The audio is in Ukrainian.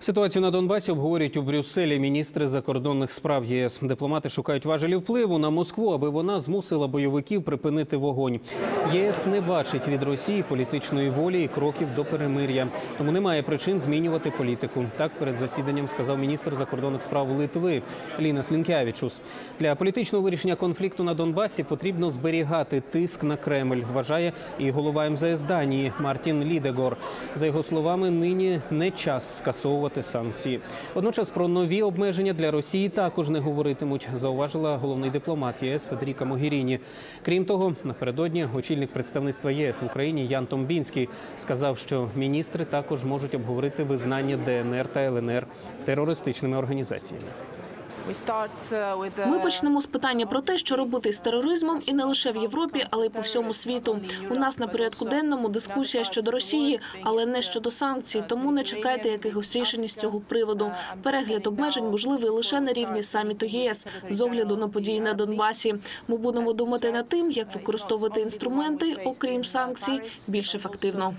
Ситуацію на Донбасі обговорюють у Брюсселі міністри закордонних справ ЄС. Дипломати шукають важелі впливу на Москву, аби вона змусила бойовиків припинити вогонь. ЄС не бачить від Росії політичної волі і кроків до перемир'я, тому немає причин змінювати політику. Так перед засіданням сказав міністр закордонних справ Литви Ліна Слінкявічус. Для політичного вирішення конфлікту на Донбасі потрібно зберігати тиск на Кремль. Вважає і голова МЗС Данії Мартін Лідегор. За його словами, нині не час скасовувати санкції. Водночас про нові обмеження для Росії також не говоритимуть. Зауважила головний дипломат ЄС Федеріка Могіріні. Крім того, напередодні очільник представництва єС в Україні Ян Томбінський сказав, що міністри також можуть обговорити визнання ДНР та ЛНР терористичними організаціями. Ми почнемо з питання про те, що робити з тероризмом, і не лише в Європі, але й по всьому світу. У нас на порядку денному дискусія щодо Росії, але не щодо санкцій. Тому не чекайте якихось рішень з цього приводу. Перегляд обмежень можливий лише на рівні саміту ЄС з огляду на події на Донбасі. Ми будемо думати над тим, як використовувати інструменти, окрім санкцій, більш ефективно.